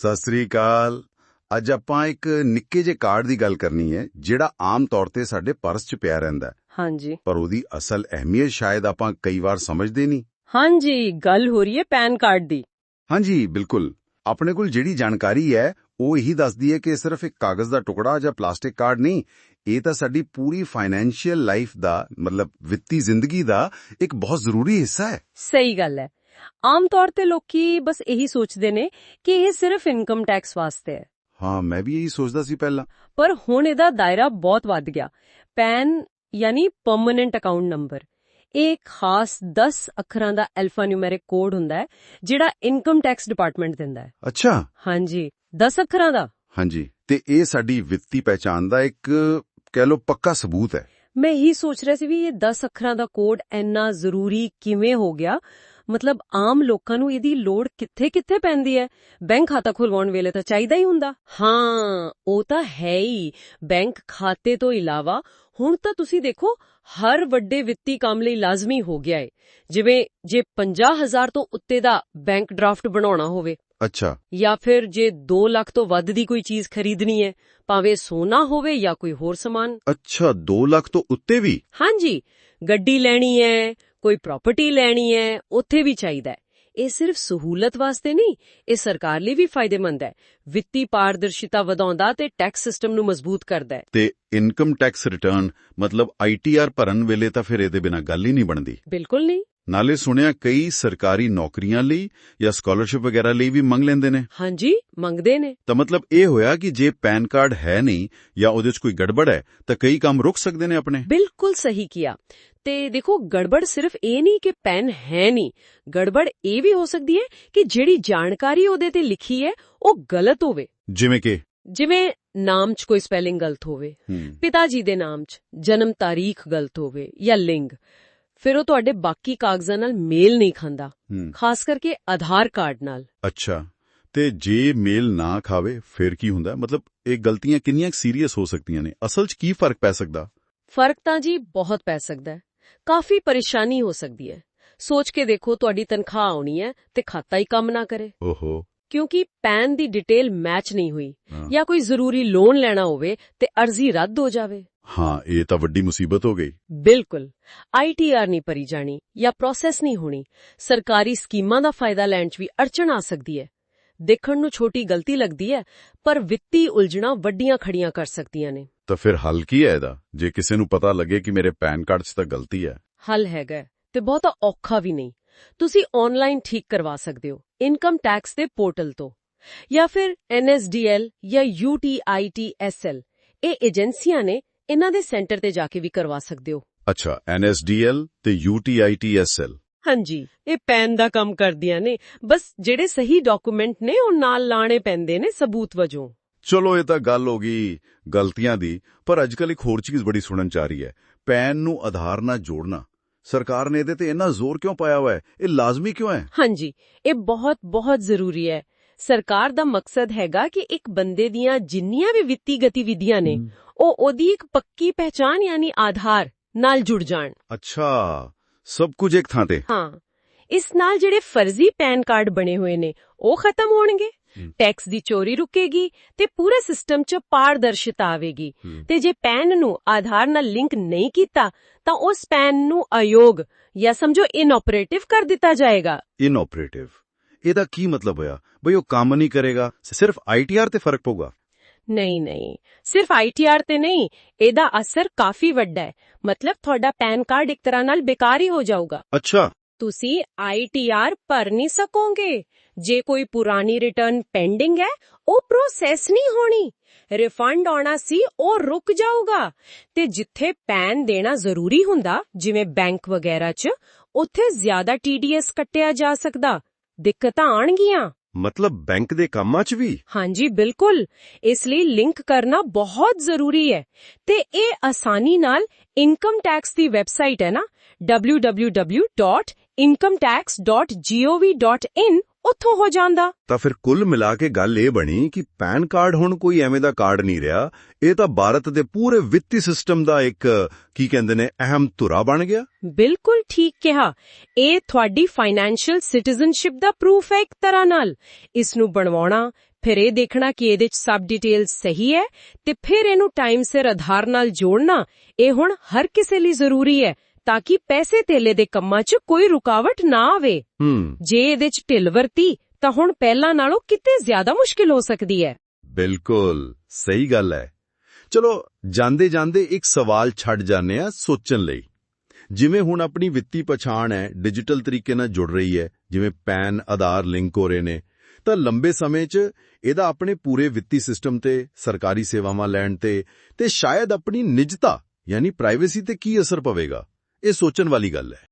ਸਤਿ ਸ੍ਰੀ ਅਕਾਲ। ਅੱਜ ਆਪਾਂ ਇੱਕ ਨਿੱਕੇ ਜਿਹੇ ਕਾਰਡ ਦੀ ਗੱਲ ਕਰਨੀ ਹੈ ਜਿਹੜਾ ਆਮ ਤੌਰ ਤੇ ਸਾਡੇ ਪਰਸ 'ਚ ਪਿਆ ਰਹਿੰਦਾ ਹਾਂਜੀ। ਪਰ ਉਹਦੀ ਅਸਲ ਅਹਿਮੀਅਤ ਸ਼ਾਇਦ ਆਪਾਂ ਕਈ ਵਾਰ ਸਮਝਦੇ ਨਹੀਂ। ਹਾਂਜੀ ਗੱਲ ਹੋ ਰਹੀ ਹੈ ਪੈਨ ਕਾਰਡ ਦੀ। ਹਾਂਜੀ ਬਿਲਕੁਲ। ਆਪਣੇ ਕੋਲ ਜਿਹੜੀ ਜਾਣਕਾਰੀ ਹੈ ਉਹ ਇਹੀ ਦੱਸਦੀ ਹੈ ਕਿ ਸਿਰਫ ਇੱਕ ਕਾਗਜ਼ ਦਾ ਟੁਕੜਾ ਜਾਂ ਪਲਾਸਟਿਕ ਕਾਰਡ ਨਹੀਂ ਇਹ ਤਾਂ ਸਾਡੀ ਪੂਰੀ ਫਾਈਨੈਂਸ਼ੀਅਲ ਲਾਈਫ ਦਾ ਮਤਲਬ ਵਿੱਤੀ ਜ਼ਿੰਦਗੀ ਦਾ ਇੱਕ ਬਹੁਤ ਜ਼ਰੂਰੀ ਹਿੱਸਾ ਹੈ। ਸਹੀ ਗੱਲ ਹੈ। ਆਮ ਤੌਰ ਤੇ ਲੋਕੀ ਬਸ ਇਹੀ ਸੋਚਦੇ ਨੇ ਕਿ ਇਹ ਸਿਰਫ ਇਨਕਮ ਟੈਕਸ ਵਾਸਤੇ ਹੈ। ਹਾਂ ਮੈਂ ਵੀ ਇਹੀ ਸੋਚਦਾ ਸੀ ਪਹਿਲਾਂ। ਪਰ ਹੁਣ ਇਹਦਾ ਦਾਇਰਾ ਬਹੁਤ ਵੱਧ ਗਿਆ। ਪੈਨ ਯਾਨੀ ਪਰਮਨੈਂਟ ਅਕਾਊਂਟ ਨੰਬਰ ਇਹ ਖਾਸ 10 ਅੱਖਰਾਂ ਦਾ ਐਲਫਾ ਨਿਊਮੈਰਿਕ ਕੋਡ ਹੁੰਦਾ ਹੈ ਜਿਹੜਾ ਇਨਕਮ ਟੈਕਸ ਡਿਪਾਰਟਮੈਂਟ ਦਿੰਦਾ ਹੈ। ਅੱਛਾ। ਹਾਂਜੀ 10 ਅੱਖਰਾਂ ਦਾ। ਹਾਂਜੀ ਤੇ ਇਹ ਸਾਡੀ ਵਿੱਤੀ ਪਹਿਚਾਣ ਦਾ ਇੱਕ ਕਹਿ ਲਓ ਪੱਕਾ ਸਬੂਤ ਹੈ। ਮੈਂ ਇਹੀ ਸੋਚ ਰਿਹਾ ਸੀ ਵੀ ਇਹ 10 ਅੱਖਰਾਂ ਦਾ ਕੋਡ ਇੰਨਾ ਜ਼ਰੂਰੀ ਕਿਵੇਂ ਹੋ ਗਿਆ ਮਤਲਬ ਆਮ ਲੋਕਾਂ ਨੂੰ ਇਹਦੀ ਲੋੜ ਕਿੱਥੇ-ਕਿੱਥੇ ਪੈਂਦੀ ਹੈ? ਬੈਂਕ ਖਾਤਾ ਖੁਲਵਾਉਣ ਵੇਲੇ ਤਾਂ ਚਾਹੀਦਾ ਹੀ ਹੁੰਦਾ। ਹਾਂ ਉਹ ਤਾਂ ਹੈ ਹੀ। ਬੈਂਕ ਖਾਤੇ ਤੋਂ ਇਲਾਵਾ ਹੁਣ ਤਾਂ ਤੁਸੀਂ ਦੇਖੋ ਹਰ ਵੱਡੇ ਵਿੱਤੀ ਕੰਮ ਲਈ ਲਾਜ਼ਮੀ ਹੋ ਗਿਆ ਹੈ ਜਿਵੇਂ ਜੇ 50000 ਤੋਂ ਉੱਤੇ ਦਾ ਬੈਂਕ ਡਰਾਫਟ ਬਣਾਉਣਾ ਹੋਵੇ। ਅੱਛਾ। ਜਾਂ ਫਿਰ ਜੇ 2 ਲੱਖ ਤੋਂ ਵੱਧ ਦੀ ਕੋਈ ਚੀਜ਼ ਖਰੀਦਣੀ ਹੈ ਭਾਵੇਂ ਸੋਨਾ ਹੋਵੇ ਜਾਂ ਕੋਈ ਹੋਰ ਸਮਾਨ। ਅੱਛਾ 2 ਲੱਖ ਤੋਂ ਉੱਤੇ ਵੀ? ਹਾਂਜੀ। ਗੱਡੀ ਲੈਣੀ ਹੈ ਕੋਈ ਪ੍ਰਾਪਰਟੀ ਲੈਣੀ ਹੈ ਉੱਥੇ ਵੀ ਚਾਹੀਦਾ ਹੈ। ਇਹ ਸਿਰਫ ਸਹੂਲਤ ਵਾਸਤੇ ਨਹੀਂ ਇਹ ਸਰਕਾਰ ਲਈ ਵੀ ਫਾਇਦੇਮੰਦ ਹੈ। ਵਿੱਤੀ ਪਾਰਦਰਸ਼ਿਤਾ ਵਧਾਉਂਦਾ ਤੇ ਟੈਕਸ ਸਿਸਟਮ ਨੂੰ ਮਜ਼ਬੂਤ ਕਰਦਾ ਹੈ। ਤੇ ਇਨਕਮ ਟੈਕਸ ਰਿਟਰਨ ਮਤਲਬ ਆਈਟੀਆਰ ਭਰਨ ਵੇਲੇ ਤਾਂ ਫਿਰ ਇਹਦੇ ਬਿਨਾ ਗੱਲ ਹੀ ਨਹੀਂ ਬਣਦੀ। ਬਿਲਕੁਲ ਨਹੀਂ। ਨਾਲੇ ਸੁਣਿਆ ਕਈ ਸਰਕਾਰੀ ਨੌਕਰੀਆਂ ਲਈ ਜਾਂ ਸਕਾਲਰਸ਼ਿਪ ਵਗੈਰਾ ਲਈ ਵੀ ਮੰਗ ਲੈਂਦੇ ਨੇ। ਹਾਂਜੀ ਮੰਗਦੇ ਨੇ। ਤਾਂ ਮਤਲਬ ਇਹ ਹੋਇਆ ਕਿ ਜੇ ਪੈਨ ਕਾਰਡ ਹੈ ਨਹੀਂ ਜਾਂ ਉਹਦੇ 'ਚ ਕੋਈ ਗੜਬੜ ਹੈ ਤਾਂ ਕਈ ਕੰਮ ਰੁਕ ਸਕਦੇ ਨੇ ਆਪਣੇ। ਬਿਲਕੁਲ ਸਹੀ ਕਿਹਾ। ਤੇ ਦੇਖੋ ਗੜਬੜ ਸਿਰਫ ਇਹ ਨਹੀਂ ਕਿ ਪੈਨ ਹੈ ਨਹੀਂ। ਗੜਬੜ ਇਹ ਵੀ ਹੋ ਸਕਦੀ ਹੈ ਕਿ ਜਿਹੜੀ ਜਾਣਕਾਰੀ ਉਹਦੇ ਤੇ ਲਿਖੀ ਹੈ ਉਹ ਗਲਤ ਹੋਵੇ। ਜਿਵੇਂ ਕਿ? ਜਿਵੇਂ ਨਾਮ 'ਚ ਕੋਈ ਸਪੈਲਿੰਗ ਗਲਤ ਹੋਵੇ। ਪਿਤਾ ਜੀ ਦੇ ਨਾਮ 'ਚ ਜਨਮ ਤਾਰੀਖ ਗਲਤ ਹੋਵੇ ਜਾਂ ਲਿੰਗ। ਫਿਰ ਉਹ ਤੁਹਾਡੇ ਬਾਕੀ ਕਾਗਜ਼ਾਂ ਨਾਲ ਮੇਲ ਨਹੀਂ ਖਾਂਦਾ। ਖਾਸ ਕਰਕੇ ਆਧਾਰ ਕਾਰਡ ਨਾਲ। ਅੱਛਾ। ਤੇ ਜੇ ਮੇਲ ਨਾ ਖਾਵੇ ਫਿਰ ਕੀ ਹੁੰਦਾ? ਮਤਲਬ ਇਹ ਗਲਤੀਆਂ ਕਿੰਨੀਆਂ ਸੀਰੀਅਸ ਹੋ ਸਕਦੀਆਂ ਨੇ? ਅਸਲ 'ਚ ਕੀ ਫ਼ਰਕ ਪੈ ਸਕਦਾ? ਫ਼ਰਕ ਤਾਂ ਜੀ ਬਹੁਤ ਪੈ ਸਕਦਾ ਹੈ। ਕਾਫੀ ਪਰੇਸ਼ਾਨੀ ਹੋ ਸਕਦੀ ਹੈ। ਸੋਚ ਕੇ ਦੇਖੋ ਤੁਹਾਡੀ ਤਨਖਾਹ ਆਉਣੀ ਹੈ ਤੇ ਖਾਤਾ ਹੀ ਕੰਮ ਨਾ ਕਰੇ। ਓਹੋ। ਕਿਉਂਕਿ ਪੈਨ ਦੀ ਡਿਟੇਲ ਮੈਚ ਨਹੀਂ ਹੋਈ। ਜਾਂ ਕੋਈ ਜ਼ਰੂਰੀ ਲੋਨ ਲੈਣਾ ਹੋਵੇ ਤੇ ਅਰਜ਼ੀ ਰੱਦ ਹੋ ਜਾਵੇ। ਹਾਂ ਇਹ ਤਾਂ ਵੱਡੀ ਮੁਸੀਬਤ ਹੋ ਗਈ। ਬਿਲਕੁਲ। ਆਈਟੀਆਰ ਨਹੀਂ ਭਰੀ ਜਾਣੀ ਜਾਂ ਪ੍ਰੋਸੈਸ ਨਹੀਂ ਹੋਣੀ। ਸਰਕਾਰੀ ਸਕੀਮਾਂ ਦਾ ਫਾਇਦਾ ਲੈਣ 'ਚ ਵੀ ਅੜਚਣ ਆ ਸਕਦੀ ਹੈ। ਦੇਖਣ ਨੂੰ ਛੋਟੀ ਗਲਤੀ ਲੱਗਦੀ ਹੈ ਪਰ ਵਿੱਤੀ ਉਲਝਣਾਂ ਵੱਡੀਆਂ ਖੜੀਆਂ ਕਰ ਸਕਦੀਆਂ ਨੇ। ਤਾਂ ਫਿਰ ਹੱਲ ਕੀ ਹੈ ਇਹਦਾ? ਜੇ ਕਿਸੇ ਨੂੰ ਪਤਾ ਲੱਗੇ ਕਿ ਮੇਰੇ ਪੈਨ ਕਾਰਡ 'ਚ ਤਾਂ ਗਲਤੀ ਹੈ। ਹੱਲ ਹੈਗਾ ਤੇ ਬਹੁਤਾ ਔਖਾ ਵੀ ਨਹੀਂ। ਤੁਸੀਂ ਆਨਲਾਈਨ ਠੀਕ ਕਰਵਾ ਸਕਦੇ ਹੋ ਇਨਕਮ ਟੈਕਸ ਦੇ ਪੋਰਟਲ ਤੋਂ। ਜਾਂ ਫਿਰ NSDL ਜਾਂ UTITSL ਇਹ ਏਜੰਸੀਆਂ ਨੇ ਇਹਨਾਂ ਦੇ ਸੈਂਟਰ ਤੇ ਜਾ ਕੇ ਵੀ ਕਰਵਾ ਸਕਦੇ ਹੋ। ਅੱਛਾ NSDL ਤੇ UTITSL ਹਾਂਜੀ ਇਹ ਪੈਨ ਦਾ ਕੰਮ ਕਰਦੀਆਂ ਨੇ। ਬਸ ਜਿਹੜੇ ਸਹੀ ਡਾਕੂਮੈਂਟ ਨੇ ਉਹ ਨਾਲ ਲਾਣੇ ਪੈਂਦੇ ਨੇ ਸਬੂਤ ਵਜੋਂ। ਚਲੋ ਇਹ ਤਾਂ ਗੱਲ ਹੋ ਗਈ ਗਲਤੀਆਂ ਦੀ ਪਰ ਅੱਜਕੱਲ ਇੱਕ ਹੋਰ ਚੀਜ਼ ਬੜੀ ਸੁਣਨ ਚ ਆ ਰਹੀ ਹੈ। ਪੈਨ ਨੂੰ ਆਧਾਰ ਨਾਲ ਜੋੜਨਾ। ਸਰਕਾਰ ਨੇ ਇਹਦੇ ਤੇ ਇੰਨਾ ਜ਼ੋਰ ਕਿਉਂ ਪਾਇਆ ਹੋਇਆ ਹੈ? ਇਹ ਲਾਜ਼ਮੀ ਕਿਉਂ ਹੈ? ਹਾਂਜੀ ਇਹ ਬਹੁਤ ਬਹੁਤ ਜ਼ਰੂਰੀ ਹੈ। ਸਰਕਾਰ ਦਾ ਮਕਸਦ ਹੈਗਾ ਕਿ ਇੱਕ ਬੰਦੇ ਦੀਆਂ ਜਿੰਨੀਆਂ ਵੀ ਵਿੱਤੀ ਗਤੀਵਿਧੀਆਂ ਨੇ ਉਹ ਉਹਦੀ ਇੱਕ ਪੱਕੀ ਪਹਿਚਾਨ ਯਾਨੀ ਆਧਾਰ ਨਾਲ ਜੁੜ ਜਾਣ। ਅੱਛਾ ਸਭ ਕੁਝ ਇੱਕ ਥਾਂ ਤੇ। ਹਾਂ ਇਸ ਨਾਲ ਜਿਹੜੇ ਫਰਜ਼ੀ ਪੈਨ ਕਾਰਡ ਬਣੇ ਹੋਏ ਨੇ ਉਹ ਖਤਮ ਹੋਣਗੇ। ਟੈਕਸ ਦੀ ਚੋਰੀ ਰੁਕੇਗੀ ਤੇ ਪੂਰੇ ਸਿਸਟਮ 'ਚ ਪਾਰਦਰਸ਼ਿਤਾ ਆਵੇਗੀ। ਤੇ ਜੇ ਪੈਨ ਨੂੰ ਆਧਾਰ ਨਾਲ ਲਿੰਕ ਨਹੀਂ ਕੀਤਾ ਤਾਂ ਉਸ ਪੈਨ ਨੂੰ ਅਯੋਗ ਜਾਂ ਸਮਝੋ ਇਨਆਪਰੇਟਿਵ ਕਰ ਦਿੱਤਾ ਜਾਏਗਾ। ਇਨਆਪਰੇਟਿਵ ਇਹਦਾ ਕੀ ਮਤਲਬ ਹੋਇਆ? ਬਈ ਉਹ ਕੰਮ ਨਹੀਂ ਕਰੇਗਾ ਸਿਰਫ ਆਈਟੀਆਰ ਤੇ ਫ਼ਰਕ ਪਊਗਾ? ਨਹੀਂ ਨਹੀਂ। ਸਿਰਫ ਆਈਟੀਆਰ ਤੇ ਨਹੀਂ ਇਹਦਾ ਅਸਰ ਕਾਫੀ ਵੱਡਾ ਹੈ। ਮਤਲਬ ਤੁਹਾਡਾ ਪੈਨ ਕਾਰਡ ਇੱਕ ਤਰ੍ਹਾਂ ਨਾਲ ਬੇਕਾਰ ਹੀ ਹੋ ਜਾਊਗਾ। ਅੱਛਾ। ਤੁਸੀਂ ਆਈਟੀਆਰ ਭਰ ਨਹੀਂ ਸਕੋਗੇ। ਜੇ ਕੋਈ ਪੁਰਾਣੀ ਰਿਟਰਨ ਪੈਂਡਿੰਗ ਹੈ ਉਹ ਪ੍ਰੋਸੈਸ ਨਹੀਂ ਹੋਣੀ। ਰਿਫੰਡ ਆਉਣਾ ਸੀ ਉਹ ਰੁਕ ਜਾਊਗਾ। ਤੇ ਜਿੱਥੇ ਪੈਨ ਦੇਣਾ ਜ਼ਰੂਰੀ ਹੁੰਦਾ ਜਿਵੇਂ ਬੈਂਕ ਵਗੈਰਾ 'ਚ ਉੱਥੇ ਜ਼ਿਆਦਾ ਟੀਡੀਐਸ ਕੱਟਿਆ ਜਾ ਸਕਦਾ। ਦਿੱਕਤਾਂ ਆਣਗੀਆਂ ਮਤਲਬ ਬੈਂਕ ਦੇ ਕੰਮਾਂ 'ਚ ਵੀ? ਹਾਂਜੀ ਬਿਲਕੁਲ। ਇਸ ਲਈ ਲਿੰਕ ਕਰਨਾ ਬਹੁਤ ਜ਼ਰੂਰੀ ਹੈ। ਤੇ ਇਹ ਆਸਾਨੀ ਨਾਲ ਇਨਕਮ ਟੈਕਸ ਦੀ ਵੈਬਸਾਈਟ ਹੈ ਨਾ www.incometax.gov.in ਉੱਥੋਂ ਹੋ ਜਾਂਦਾ। ਤਾਂ ਫਿਰ ਕੁੱਲ ਮਿਲਾ ਕੇ ਗੱਲ ਇਹ ਬਣੀ ਕਿ ਪੈਨ ਕਾਰਡ ਹੁਣ ਕੋਈ ਐਵੇਂ ਦਾ ਕਾਰਡ ਨਹੀਂ ਰਿਹਾ। ਇਹ ਤਾਂ ਭਾਰਤ ਦੇ ਪੂਰੇ ਵਿੱਤੀ ਸਿਸਟਮ ਦਾ ਇੱਕ ਕੀ ਕਹਿੰਦੇ ਨੇ ਅਹਿਮ ਧੁਰਾ ਬਣ ਗਿਆ। ਬਿਲਕੁਲ ਠੀਕ ਕਿਹਾ। ਇਹ ਤੁਹਾਡੀ ਫਾਈਨੈਂਸ਼ੀਅਲ ਸਿਟੀਜ਼ਨਸ਼ਿਪ ਦਾ ਪ੍ਰੂਫ ਹੈ ਇੱਕ ਤਰ੍ਹਾਂ ਨਾਲ। ਇਸ ਨੂੰ ਬਣਵਾਉਣਾ ਫਿਰ ਇਹ ਦੇਖਣਾ ਕਿ ਇਹਦੇ 'ਚ ਸਬ ਡਿਟੇਲ ਸਹੀ ਹੈ ਤੇ ਫਿਰ ਇਹਨੂੰ ਟਾਈਮ ਸਿਰ ਆਧਾਰ ਨਾਲ ਜੋੜਨਾ ਇਹ ਹੁਣ ਹਰ ਕਿਸੇ ਲਈ ਜ਼ਰੂਰੀ ਹੈ। ਤਾਂ ਕਿ ਪੈਸੇ ਤੇਲੇ ਦੇ ਕੰਮਾਂ 'ਚ ਕੋਈ ਰੁਕਾਵਟ ਨਾ ਆਵੇ। ਹੂੰ। ਜੇ ਇਹਦੇ 'ਚ ਢਿੱਲ ਵਰਤੀ ਤਾਂ ਹੁਣ ਪਹਿਲਾਂ ਨਾਲੋਂ ਕਿਤੇ ਜ਼ਿਆਦਾ ਮੁਸ਼ਕਿਲ ਹੋ ਸਕਦੀ ਹੈ। ਬਿਲਕੁਲ ਸਹੀ ਗੱਲ ਹੈ। ਚਲੋ ਜਾਂਦੇ ਜਾਂਦੇ ਇੱਕ ਸਵਾਲ ਛੱਡ ਜਾਂਦੇ ਆ ਸੋਚਣ ਲਈ। ਜਿਵੇਂ ਹੁਣ ਆਪਣੀ ਵਿੱਤੀ ਪਛਾਣ ਹੈ ਡਿਜੀਟਲ ਤਰੀਕੇ ਨਾਲ ਜੁੜ ਰਹੀ ਹੈ ਜਿਵੇਂ ਪੈਨ ਆਧਾਰ ਲਿੰਕ ਹੋ ਰਹੇ ਨੇ ਤਾਂ ਲੰਬੇ ਸਮੇਂ 'ਚ ਇਹਦਾ ਆਪਣੇ ਪੂਰੇ ਵਿੱਤੀ ਸਿਸਟਮ ਤੇ ਸਰਕਾਰੀ ਸੇਵਾਵਾਂ ਲੈਣ ਤੇ ਤੇ ਸ਼ਾਇਦ ਆਪਣੀ ਨਿਜਤਾ ਯਾਨੀ ਪ੍ਰਾਈਵੇਸੀ ਤੇ ਕੀ ਅਸਰ ਪਵੇਗਾ? ਇਹ ਸੋਚਣ ਵਾਲੀ ਗੱਲ ਹੈ।